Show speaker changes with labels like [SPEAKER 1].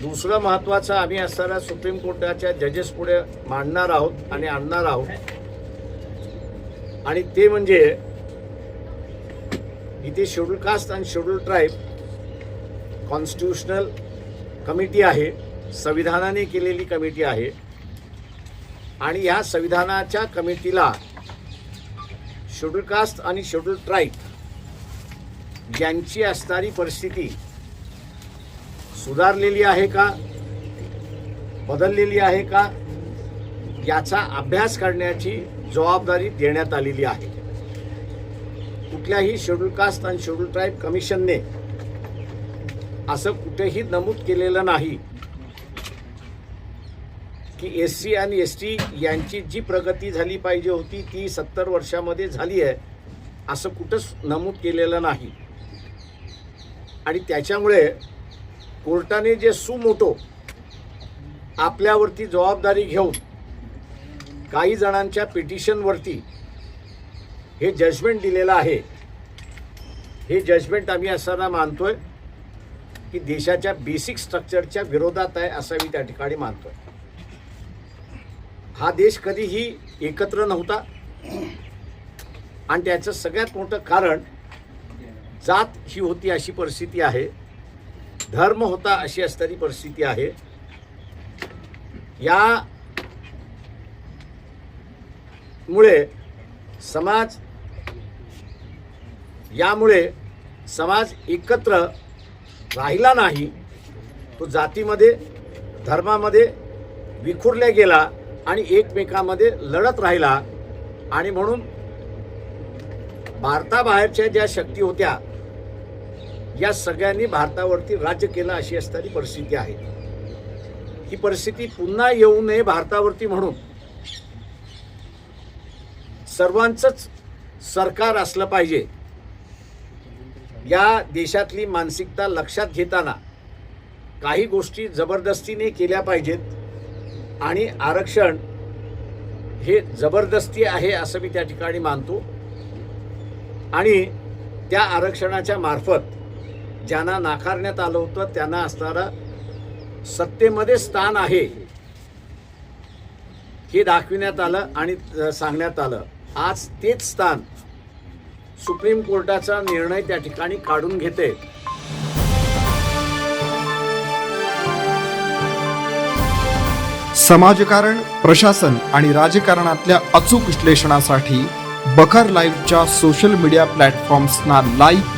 [SPEAKER 1] दुसरं महत्वाचं आम्ही असणाऱ्या सुप्रीम कोर्टाच्या जजेस पुढे मांडणार आहोत आणि आणणार आहोत. आणि ते म्हणजे इथे शेड्यूल कास्ट आणि शेड्यूल ट्राईब कॉन्स्टिट्युशनल कमिटी आहे संविधानाने केलेली कमिटी आहे. आणि ह्या संविधानाच्या कमिटीला शेड्यूल कास्ट आणि शेड्यूल ट्राईब यांची असणारी परिस्थिती सुधारलेली आहे का? बदललेली आहे का? याचा अभ्यास करण्याची जबाबदारी देण्यात आलेली आहे. कुठल्याही शेड्यूल कास्ट आणि शेड्यूल ट्राईब कमिशनने असं कुठेही नमूद केलेलं नाही की एस सी आणि एस टी यांची जी प्रगती झाली पाहिजे होती ती सत्तर वर्षामध्ये झाली आहे असं कुठंच नमूद केलेलं नाही. आणि त्याच्यामुळे कोर्टाने जे सुमोटो आपल्यावरती जबाबदारी घेऊन काही जणांच्या पिटिशनवरती हे जजमेंट दिलेलं आहे हे जजमेंट आम्ही असताना मानतोय की देशाच्या बेसिक स्ट्रक्चरच्या विरोधात आहे असं मी त्या ठिकाणी मानतोय. हा देश कधीही एकत्र नव्हता आणि त्याचं सगळ्यात मोठं कारण जात ही होती अशी परिस्थिती आहे. धर्म होता अशी असणारी परिस्थिती आहे. या मुळे समाज यामुळे समाज एकत्र राहिला नाही तो जातीमध्ये धर्मामध्ये विखुरल्या गेला आणि एकमेकामध्ये लढत राहिला. आणि म्हणून भारताबाहेरच्या ज्या शक्ती होत्या या सगळ्यांनी भारतावरती राज्य केलं अशी असणारी परिस्थिती आहे. ही परिस्थिती पुन्हा येऊ नये भारतावरती म्हणून. सर्वांचंच सरकार असलं पाहिजे. या देशातली मानसिकता लक्षात घेताना काही गोष्टी जबरदस्तीने केल्या पाहिजेत आणि आरक्षण हे जबरदस्ती आहे असं मी त्या ठिकाणी मानतो. आणि त्या आरक्षणाच्या मार्फत ज्यांना नाकारण्यात आलं होतं त्यांना असणारा सत्तेमध्ये स्थान आहे. हे दाखविण्यात आलं आणि सांगण्यात आलं. आज तेच स्थान सुप्रीम कोर्टाचा निर्णय त्या ठिकाणी काढून घेते.
[SPEAKER 2] समाजकारण प्रशासन आणि राजकारणातल्या अचूक विश्लेषणासाठी बखर लाईव्हच्या सोशल मीडिया प्लॅटफॉर्म्सना लाईक